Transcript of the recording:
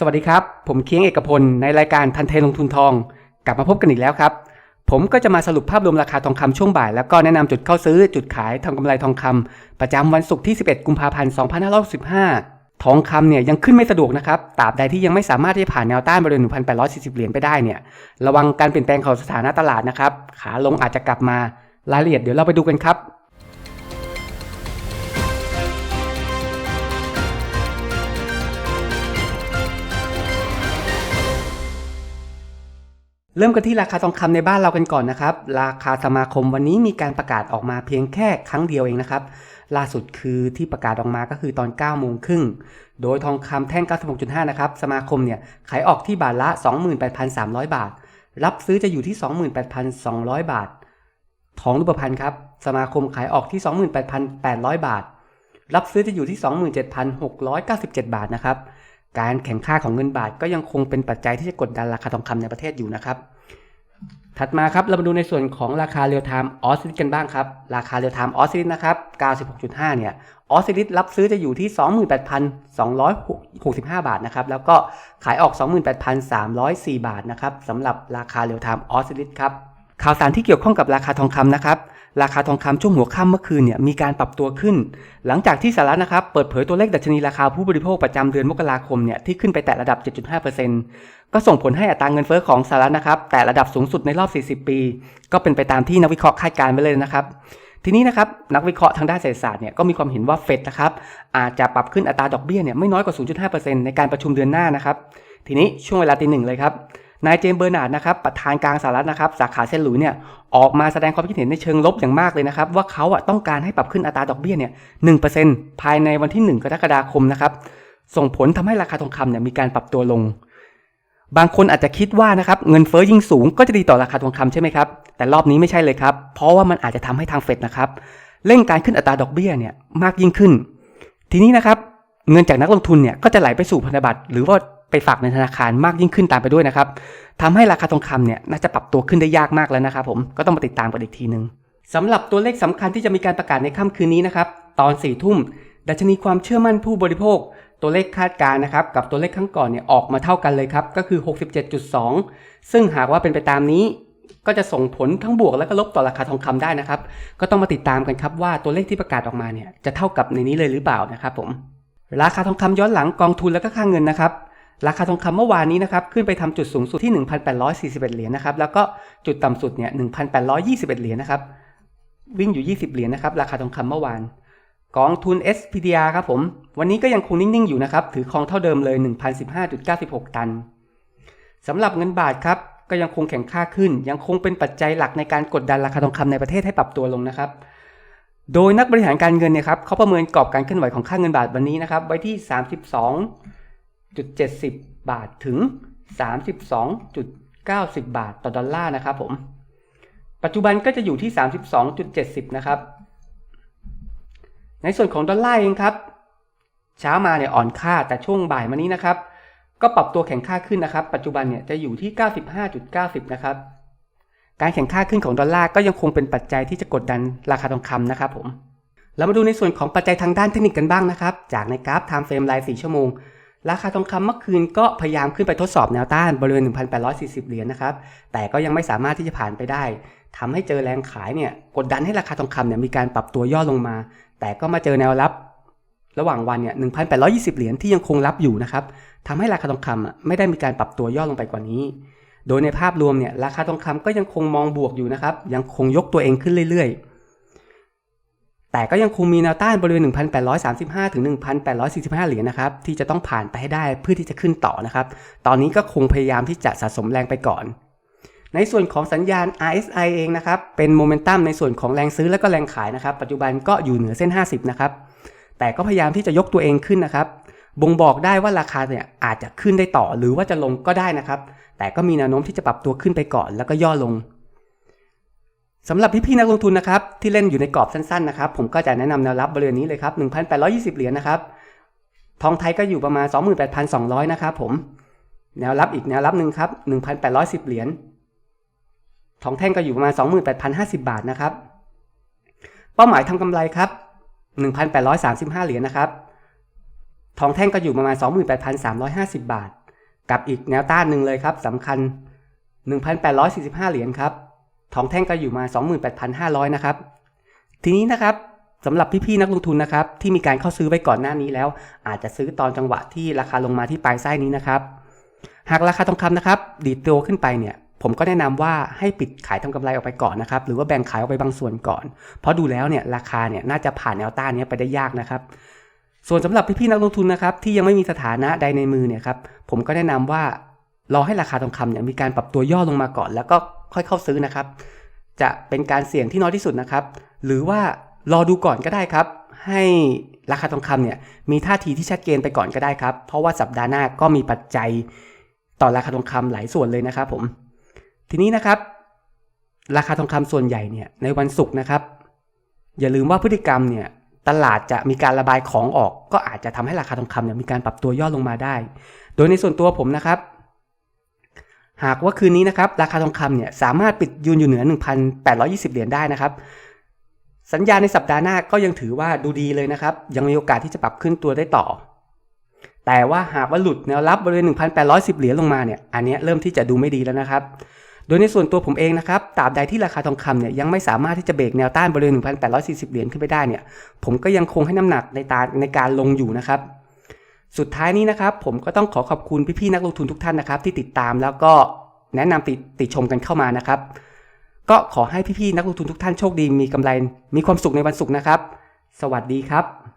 สวัสดีครับ ผมเคียงเอกพลในรายการทันเทลงทุนทอง กลับมาพบกันอีกแล้วครับ ผมก็จะมาสรุปภาพรวมราคาทองคำช่วงบ่าย แล้วก็แนะนำจุดเข้าซื้อจุดขายทำกำไรทองคำประจำวันศุกร์ที่ 11 กุมภาพันธ์ 2565 ทองคำเนี่ยยังขึ้นไม่สะดวกนะครับตราบใดที่ยังไม่สามารถที่จะผ่านแนวต้านบริเวณ 1,840 เหรียญไปได้เนี่ยระวังการเปลี่ยนแปลงของสถานะตลาดนะครับขาลงอาจจะกลับมารายละเอียดเดี๋ยวเราไปดูกันครับ เริ่มกันที่ราคาทองคำในบ้านเรากันก่อนนะครับ ราคาสมาคมวันนี้มีการประกาศออกมาเพียงแค่ครั้งเดียวเองนะครับ ล่าสุดคือที่ประกาศออกมาก็คือตอน9โมงครึ่ง โดยทองคำแท่ง 96.5 นะครับ สมาคมเนี่ยขายออกที่บาทละ 28,300 บาท รับซื้อจะอยู่ที่ 28,200 บาท ทองรูปพรรณครับ สมาคมขายออกที่ 28,800 บาท รับซื้อจะอยู่ที่ 27,697 บาทนะครับ การแข่งค่าของเงินบาทก็ยังคงเป็นปัจจัยที่จะกดดันราคาทองคำในประเทศอยู่นะครับ ถัดมาครับเรามาดูในส่วนของราคาเรียลไทม์ออสซิลิกันบ้างครับ ราคาเรียลไทม์ออสซิลินะครับ 96.5 เนี่ยออสซิลิรับซื้อจะอยู่ที่ 28,265 บาทนะครับ แล้วก็ขายออก 28,304 บาทนะครับสำหรับราคาเรียลไทม์ออสซิลิครับ ข่าวสารที่เกี่ยวข้องกับราคาทองคำนะครับราคาทองคำช่วงหัวค่ำเมื่อคืนเนี่ยมีการปรับตัวขึ้น หลังจากที่สหรัฐนะครับเปิดเผยตัวเลขดัชนีราคาผู้บริโภคประจำเดือนมกราคมเนี่ยที่ขึ้นไปแตะระดับ 7.5%ก็ส่งผลให้อัตราเงินเฟ้อของสหรัฐนะครับแต่ระดับสูงสุดในรอบ 40 ปี ก็เป็นไปตามที่นักวิเคราะห์คาดการณ์ไว้เลยนะครับ ทีนี้นะครับนักวิเคราะห์ทางด้านเศรษฐศาสตร์เนี่ยก็มีความเห็นว่าเฟดนะครับอาจจะปรับขึ้นอัตราดอกเบี้ยเนี่ยไม่น้อยกว่า 0.5%ในการประชุมเดือนหน้านะครับทีนี้ช่วงเวลาตีหนึ่งเลยครับ นายเจมส์เบอร์นาร์ดนะครับประธานกลางสหรัฐนะครับสาขาเซนต์หลุยส์เนี่ยออกมาแสดงความคิดเห็นในเชิงลบอย่างมากเลยนะครับ ว่าเขาอะต้องการให้ปรับขึ้นอัตราดอกเบี้ยเนี่ยหภายในวันที่ 1 กรกฎาคมนะครับส่งผลทำให้ราคาทองคำเนี่ยมีการปรับตัวลง บางคนอาจจะคิดว่านะครับเงินเฟ้อยิ่งสูงก็จะดีต่อราคาทองคำใช่ไหมครับแต่รอบนี้ไม่ใช่เลยครับ เพราะว่ามันอาจจะทำให้ทางเฟดนะครับเร่งการขึ้นอัตราดอกเบี้ยเนี่ยมากยิ่งขึ้น ทีนี้นะครับเงินจากนักลงทุนเนี่ยก็จะไหลไปสู่พันธบัตรหรือว่า ไปฝากในธนาคารมากยิ่งขึ้นตามไปด้วยนะครับทำให้ราคาทองคำเนี่ยน่าจะปรับตัวขึ้นได้ยากมากแล้วนะครับผมก็ต้องมาติดตามกันอีกทีหนึ่งสำหรับตัวเลขสำคัญที่จะมีการประกาศในค่ำคืนนี้นะครับตอน4ี่ทุ่มดัชนีความเชื่อมั่นผู้บริโภค ตัวเลขคาดการนะครับกับตัวเลขครั้งก่อนเนี่ยออกมาเท่ากันเลยครับก็คือ 67.2 ซึ่งหากว่าเป็นไปตามนี้ ก็จะส่งผลทั้งบวกและก็ลบต่อราคาทองคำได้นะครับก็ต้องมาติดตามกันครับว่าตัวเลขที่ประกาศออกมาเนี่ยจะเท่ากับในนี้เลยหรือเปล่านะครับผมราคาทองคำย้อนหลังกองทุนและก็ค่าเงินนะครับ ราคาทองคำเมื่อวานนี้นะครับขึ้นไปทำจุดสูงสุดที่ 1,841 เหรียญนะครับแล้วก็จุดต่ำสุดเนี่ย 1,821 เหรียญนะครับวิ่งอยู่ 20 เหรียญนะครับราคาทองคำเมื่อวานกองทุน SPDR ครับผม วันนี้ก็ยังคงนิ่ง ๆ อยู่นะครับ ถือครองเท่าเดิมเลย 1,015.96 ตัน สำหรับเงินบาทครับ ก็ยังคงแข็งค่าขึ้น ยังคงเป็นปัจจัยหลักในการกดดันราคาทองคำในประเทศให้ปรับตัวลงนะครับ โดยนักบริหารการเงินเนี่ยครับเขาประเมินกรอบการเคลื่อนไหวของค่าเงินบาทวันนี้นะครับ ไว้ที่ 32.70 บาทถึง 32.90 บาทต่อดอลลาร์นะครับผม ปัจจุบันก็จะอยู่ที่ 32.70 นะครับ ในส่วนของดอลลาร์เองครับ เช้ามาเนี่ยอ่อนค่าแต่ช่วงบ่ายมานี้นะครับ ก็ปรับตัวแข็งค่าขึ้นนะครับ ปัจจุบันเนี่ยจะอยู่ที่ 95.90 นะครับ การแข่งค่าขึ้นของดอลลาร์ก็ยังคงเป็นปัจจัยที่จะกดดันราคาทองคำนะครับผมเรามาดูในส่วนของปัจจัยทางด้านเทคนิคกันบ้างนะครับ จากในกราฟ Time Frame ราย 4 ชั่วโมง ราคาทองคำเมื่อคืนก็พยายามขึ้นไปทดสอบแนวต้านบริเวณ 1,840 เหรียญนะครับ แต่ก็ยังไม่สามารถที่จะผ่านไปได้ทำให้เจอแรงขายเนี่ยกดดันให้ราคาทองคำเนี่ยมีการปรับตัวย่อลงมา แต่ก็มาเจอแนวรับระหว่างวันเนี่ย 1,820 เหรียญที่ยังคงรับอยู่นะครับทำให้ราคาทองคำไม่ได้มีการปรับตัวย่อลงไปกว่านี้ โดยในภาพรวมเนี่ยราคาทองคำก็ยังคงมองบวกอยู่นะครับ ยังคงยกตัวเองขึ้นเรื่อยๆ แต่ก็ยังคงมีแนวต้านบริเวณ 1,835 ถึง 1,845 เหรียญนะครับ ที่จะต้องผ่านไปให้ได้เพื่อที่จะขึ้นต่อนะครับ ตอนนี้ก็คงพยายามที่จะสะสมแรงไปก่อน ในส่วนของสัญญาณ RSI เองนะครับ เป็นโมเมนตัมในส่วนของแรงซื้อและก็แรงขายนะครับ ปัจจุบันก็อยู่เหนือเส้น 50 นะครับ แต่ก็พยายามที่จะยกตัวเองขึ้นนะครับ บ่งบอกได้ว่าราคาเนี่ยอาจจะขึ้นได้ต่อ หรือว่าจะลงก็ได้นะครับ แต่ก็มีแนวโน้มที่จะปรับตัวขึ้นไปก่อน แล้วก็ย่อลง สำหรับพี่ๆนักลงทุนนะครับที่เล่นอยู่ในกรอบสั้นๆนะครับผมก็จะแนะนำแนวรับบริเวณนี้เลยครับ 1,820 เหรียญนะครับทองไทยก็อยู่ประมาณ 28,200 นะครับผมแนวรับอีกแนวรับหนึ่งครับ1,810 เหรียญทองแท่งก็อยู่ประมาณ 28,050 บาทนะครับ เป้าหมายทำกำไรครับ 1,835 เหรียญนะครับ ทองแท่งก็อยู่ประมาณ 28,350 บาท กับอีกแนวต้านหนึ่งเลยครับสำคัญ 1,845 เหรียญครับ ทองแท่งก็อยู่มา 28,500 นะครับ ทีนี้นะครับสำหรับพี่ๆนักลงทุนนะครับ ที่มีการเข้าซื้อไว้ก่อนหน้านี้แล้ว อาจจะซื้อตอนจังหวะที่ราคาลงมาที่ปลายไส้นี้นะครับ หากราคาทองคำนะครับดีดตัวขึ้นไปเนี่ย ผมก็แนะนำว่าให้ปิดขายทำกำไรออกไปก่อนนะครับ หรือว่าแบ่งขายออกไปบางส่วนก่อน เพราะดูแล้วเนี่ยราคาเนี่ยน่าจะผ่านแนวต้านนี้ไปได้ยากนะครับส่วนสำหรับพี่ๆนักลงทุนนะครับที่ยังไม่มีสถานะใดในมือเนี่ยครับผมก็แนะนำว่ารอให้ราคาทองคำเนี่ยมีการปรับตัวย่อลงมาก่อน แล้วก็ ค่อยเข้าซื้อนะครับ จะเป็นการเสี่ยงที่น้อยที่สุดนะครับ หรือว่ารอดูก่อนก็ได้ครับ ให้ราคาทองคำเนี่ยมีท่าทีที่ชัดเจนไปก่อนก็ได้ครับ เพราะว่าสัปดาห์หน้าก็มีปัจจัยต่อราคาทองคำหลายส่วนเลยนะครับผม ทีนี้นะครับ ราคาทองคำส่วนใหญ่เนี่ยในวันศุกร์นะครับ อย่าลืมว่าพฤติกรรมเนี่ยตลาดจะมีการระบายของออก ก็อาจจะทำให้ราคาทองคำเนี่ยมีการปรับตัวย่อลงมาได้ โดยในส่วนตัวผมนะครับ หากว่าคืนนี้นะครับราคาทองคำเนี่ยสามารถปิดยืนอยู่เหนือ 1,820 เหรียญได้นะครับ สัญญาในสัปดาห์หน้าก็ยังถือว่าดูดีเลยนะครับ ยังมีโอกาสที่จะปรับขึ้นตัวได้ต่อ แต่ว่าหากว่าหลุดแนวรับบริเวณ 1,810 เหรียญลงมาเนี่ยอันนี้เริ่มที่จะดูไม่ดีแล้วนะครับ โดยในส่วนตัวผมเองนะครับตราบใดที่ราคาทองคำเนี่ยยังไม่สามารถที่จะเบรกแนวต้านบริเวณ 1,840 เหรียญขึ้นไปได้เนี่ยผมก็ยังคงให้น้ำหนักในตาในการลงอยู่นะครับ สุดท้ายนี้นะครับ ผมก็ต้องขอขอบคุณพี่ๆนักลงทุนทุกท่านนะครับ ที่ติดตามแล้วก็แนะนำติติชมกันเข้ามานะครับ ก็ขอให้พี่ๆนักลงทุนทุกท่านโชคดีมีกำไร มีความสุขในวันศุกร์นะครับ สวัสดีครับ